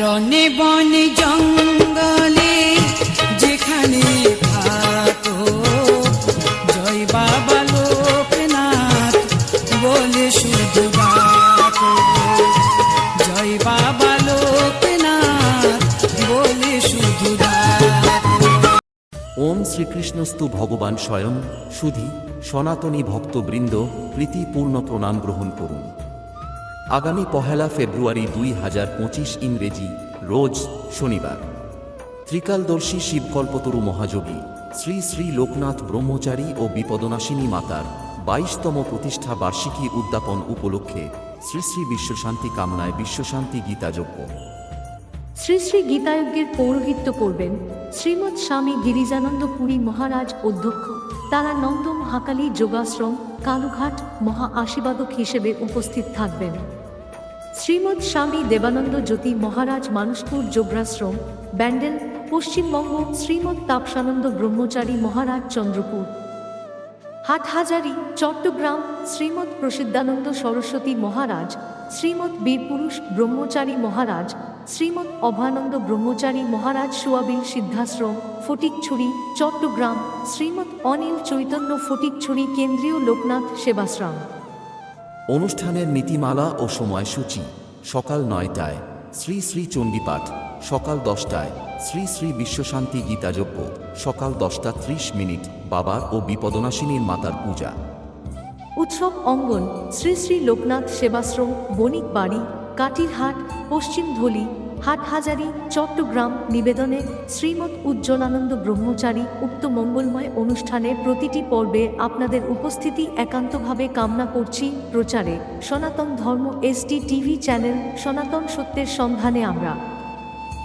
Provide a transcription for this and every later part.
রনে বনে জঙ্গলে যেখানে থাকো জয় বাবা লোকনাথ বলে শুধু জয় বাবা লোকনাথ বলে শুধু ওম শ্রীকৃষ্ণস্তু ভগবান স্বয়ং সুধি সনাতনী ভক্তবৃন্দ প্রীতিপূর্ণ প্রণাম গ্রহণ করুন। আগামী পহেলা ফেব্রুয়ারি দুই হাজার পঁচিশ ইংরেজি, রোজ শনিবার। ত্রিকালদর্শী শিবকল্পতরু মহাযোগী শ্রী শ্রী লোকনাথ ব্রহ্মচারী ও বিপদনাশিনী মাতার বাইশতম প্রতিষ্ঠা বার্ষিকী উদ্যাপন উপলক্ষে শ্রী শ্রী বিশ্বশান্তি কামনায় বিশ্বশান্তি গীতাযজ্ঞ। শ্রী শ্রী গীতায়জ্ঞের পৌরোহিত্য করবেন শ্রীমৎ স্বামী গিরিজানন্দ পুরী মহারাজ অধ্যক্ষ, তারা নন্দ মহাকালী যোগাশ্রম, কালুঘাট মহা আশীর্বাদক হিসেবে উপস্থিত থাকবেন। শ্রীমৎ স্বামী দেবানন্দ জ্যোতি মহারাজ মানুষপুর যোগাশ্রম, ব্যান্ডেল, পশ্চিমবঙ্গ শ্রীমৎ তাপসানন্দ ব্রহ্মচারী মহারাজ চন্দ্রপুর। হাটহাজারি, চট্টগ্রাম, শ্রীমৎ প্রসিদ্ধানন্দ সরস্বতী মহারাজ, শ্রীমৎ বীরপুরুষ ব্রহ্মচারী মহারাজ, শ্রীমৎ অভানন্দ ব্রহ্মচারী মহারাজ সুয়াবিল সিদ্ধাশ্রম, ফটিকছড়ি, চট্টগ্রাম, শ্রীমৎ অনিল চৈতন্য ফটিকছড়ি কেন্দ্রীয় লোকনাথ সেবাশ্রম। অনুষ্ঠানের নীতিমালা ও সময়সূচি সকাল নয়টায়। শ্রী শ্রী চণ্ডীপাঠ, সকাল দশটায়, শ্রী শ্রী বিশ্বশান্তি গীতাযজ্ঞ, সকাল দশটা ত্রিশ মিনিট, বাবার ও বিপদনাশিনীর মাতার পূজা। উৎসব অঙ্গন শ্রী শ্রী লোকনাথ সেবাশ্রম, বণিক বাড়ি কাটিরহাট, পশ্চিম ধলি, হাটহাজারি, চট্টগ্রাম নিবেদনে শ্রীমৎ উজ্জ্বলানন্দ ব্রহ্মচারী উক্ত মঙ্গলময় অনুষ্ঠানের প্রতিটি পর্বে আপনাদের উপস্থিতি একান্তভাবে কামনা করছি প্রচারে সনাতন ধর্ম এসটি টিভি চ্যানেল সনাতন সত্যের সন্ধানে আমরা।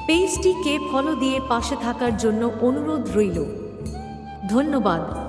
পেজটিকে ফলো দিয়ে পাশে থাকার জন্য অনুরোধ রইল। ধন্যবাদ।